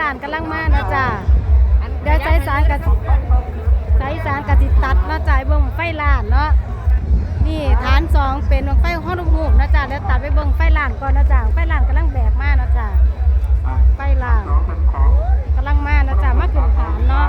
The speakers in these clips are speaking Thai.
ลานกำลังมานะจ้ะเดี๋ยวใช้สารกับใช้สารกับติตัดเนาะจ้าเบิ้งไฟลานเนาะนี่ฐานสองเป็นบังไฟห้องลูกหูกนะจ้ะเดี๋ยวตัดไปเบิ้งไฟลานก่อนนะจ้ะไฟลานกำลังแบกมานะจ้ะไฟลานกำลังมานะจ้ะมาถึงฐานเนาะ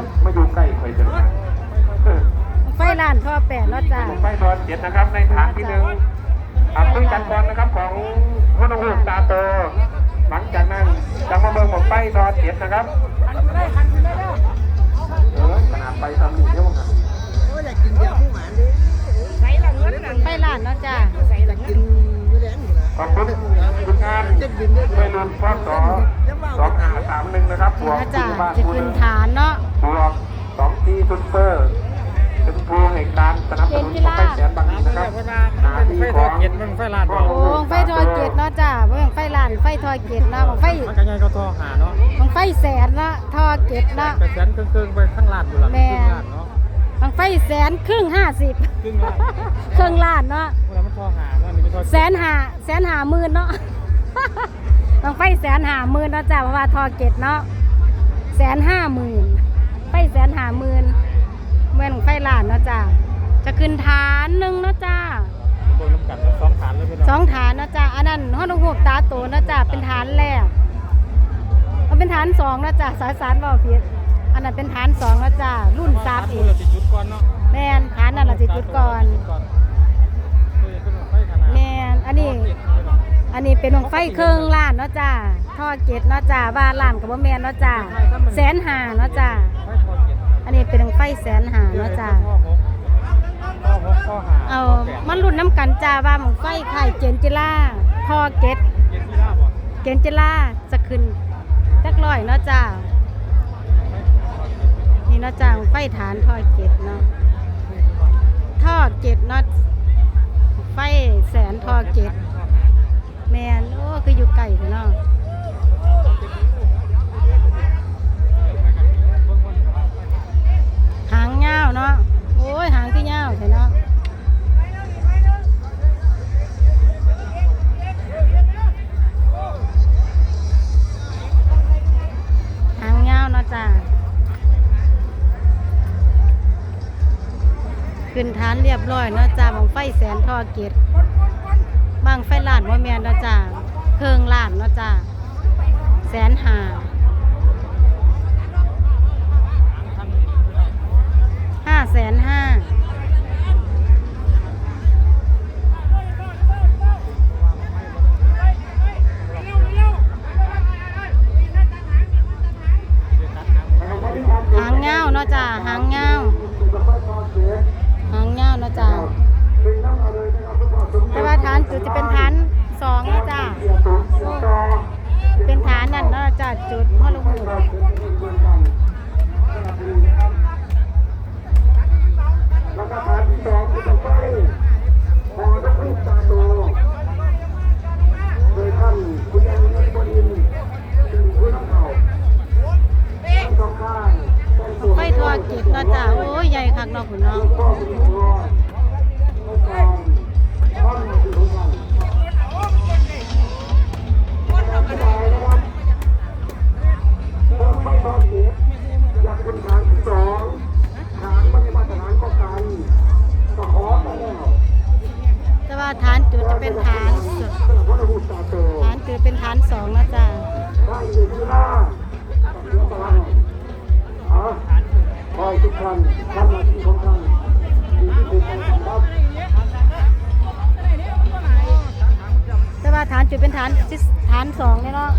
นเกิดมาอยู่ใกล้เคยเจอกันเออไฟลานท่อแปดเนาะจ้าไปตอนเจ็ดนะครับในฐานที่หนึ่งอะคุยกันก่อนนะครับของพ่อน้องลูกตาโตหลังจากนั้นจังมาเบิ่งผมไปตอนเจ็ดนะครับเออขนาดไปทำหนึ่งเดียวกันอยากกินเบียร์ผู้หมานดิไฟลานเนาะจ้าอยากกินไม่แรงอยู่นะขอบคุณคุณงานไปรุ่นพ่อสอสองห้าสามหนึ่งนะครับบนี่วกเนาะจ้าบ้านจะคูขึ้ณนฐานเนาะบวก สองทีซุปเปอร์เป็นภูแห่งการสนับสนุนของไปแสนบางนี้นะครับหน้าที่ของมันไฟลาดโอ้ไฟทอเกตเนาะจ้าเบิ่งไฟลานไฟทอเกตเนาะบังไฟมันก็ยังก็ทอหาเนาะบังไฟแสนเนาะทอเกตเนาะไปแสนครึ่งๆไปข้างลาดอยู่หลังครึ่งลาดเนาะบังไฟแสนครึ่งห้าสิบครึ่งลาดครึ่งล้านเนาะเวลามันทอหาเนาะนี่มันทอแสนหาแสนหาหมื่นเนาะบังไฟแสนหาหมื่นเนาะจ้าเพราะว่าทอเกตเนาะแสนห้าหมื่นไฟ แสนหาหมื่นเมื่อนไฟล้านเนาะจ้าจะขึ้นฐานหนึ่งเนาะจ้าโดนน้ำกัดทั้งสองฐานเลยพี่น้สอองงฐานนะจ๊ะอันนั้นห้องหูกตาโตนะจ๊ะเป็นฐานแรกมันเป็นฐานสองนะจ๊ะสายสารบอกผิดอันนั้นเป็นฐานสองนะจ๊ะรุ่นซาบอีอีกกจุดก่อนเนาะแมนฐานนั่นแหละสิจุดก่อนแมนอันนี้ อันนี้เป็นวงไฟเครื่องล้านเนาะจ้ะท่อเกตเนาะจ้ะว่าล้านกับว่าแมนเนาะจ้ะแสนหาเนาะจ้ะ อันนี้เป็นไฟแสนหาเนาะจ้ะข้อหกข้อหาเอามันรุ่นน้ำกันจ้าว่ามองไฟไข่เจนจิล่าทอเกตเย็นที่าบ่เกนจิล่าจะขึ้นจักร้อยเนาะจ้านี่เนาะจ้าไฟฐานทอเกตเนาะทอเกตเนาะไฟแสนทอเกตแมนโอ้คืออยู่ไกลเนาะ เรียบร้อยเนาะจ้าบังไฟแสนทอเกตบางไฟลาดว่าแมนเนาะจ้าเครื่องลาดเนาะจ้าแสนหาห้าแสนห้าหางเงาเนาะจ้าหางเงา นะจ้าแต่ว่าฐานจุดจะเป็นฐานสองนะจ้าเป็นฐานนั่นนะจ้าจุดพ่อลูกหมูแล้วก็ฐานที่องคือไฟพอต้องลูกตาโตโดยท่านคุณยังไม่บดินถึงผู้นำเขาทั้งสองข้างต้องสวมไฟทอเก็บเนะจ้าโอ้ยใหญ่คักนาะคุณน้อง เป็นฐานฐานจุดเป็นฐานสองนะจ้าได้อยู่ที่หน้ากับเรือพลังอะคอยทุกท่านทำหน้าที่ของท่านอยู่ที่ถูกต้องครับแต่ว่าฐานจุดเป็นฐานที่ฐานสองเนี่ยเนาะ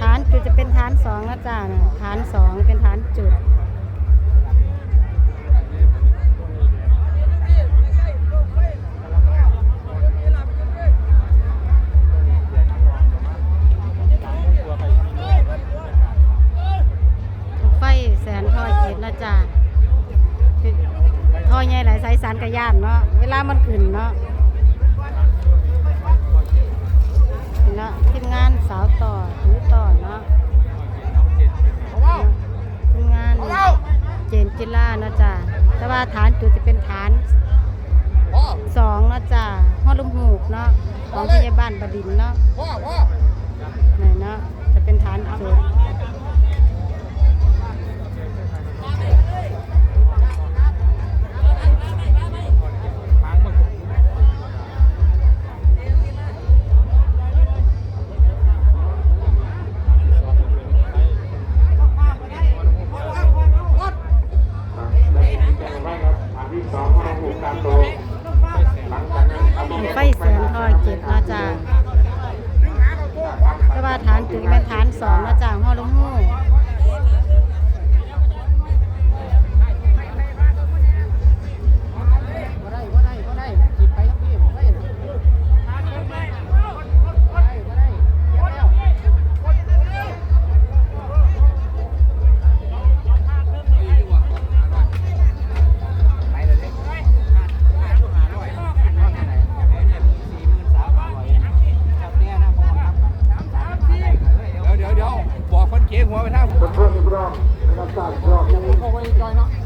ฐานจุดจะเป็นฐานสองนะจ้านะฐานสองเป็นฐานจุด จ้าท่อใหญ่หลายสายสารกระยานเนาะ เวลามันขึ้นเนาะเนาะทีนงานสาวต่อหรือต่อเนาะทีนงานเจนจิล่าเนาะจ้าแต่ว่าฐานจุดจะเป็นฐานสองเนาะจ้าห้อลุมหูกเนาะ ของพยาบาลบดินเนาะไหนเนาะ จะเป็นฐานจุด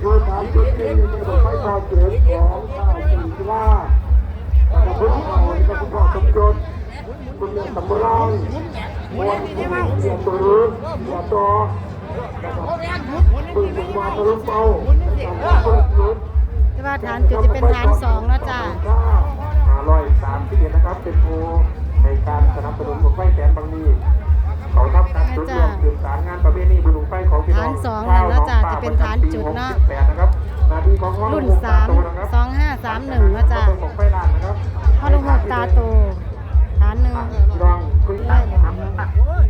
คือฐานจุดที่จะเป็นไฟทอเจ็ดของข้าวสีที่ว่าแต่พุทธเขาก็พุทธสมจดคุณเรียนสำรองมวลคุณเรียตัวรู้อย่าต่อปืนเป็นวาทะลุเป้าปืนลุแต่ว่าฐานจุดจะเป็นฐานสองนะจ้ะห้าร้อยสามสิบเอ็ดนะครับเป็นผู้ในการสนับสนุนบุญไฟแสนบางนีเขาทำการจุดรวมสืบสารงานประเพณีบุญไฟของพี่น้องฐานสองนั่น เนาะจ้ะจะเป็นฐานจุดเนาะแปดนะครับหนาทีของห้องรุ่นลูกสามตโตนะครับสองห้าสามหนึ่งเนาะจ้ะของไฟลานนะครับฮอดลุมหูกตาโตฐานหนึ่งลองคุยได้ได้เลย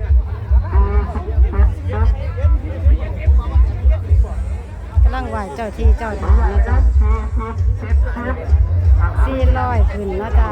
กำลังไหวเจ้าที่เจ้าทางเนาะจ้ะสี่ร้อยขึ้นเนาะจ้ะ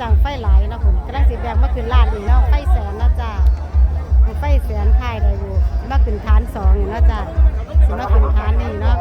จังไฟหลายนะคุณกำลังสีแดงมาขึ้นลาดอีกเนาะไฟแสนนะจ้าไฟแสนไทยได้อยู่มาขึ้นฐานสองอยู่นะจ้าสิมาขึ้นฐานนี่เนาะ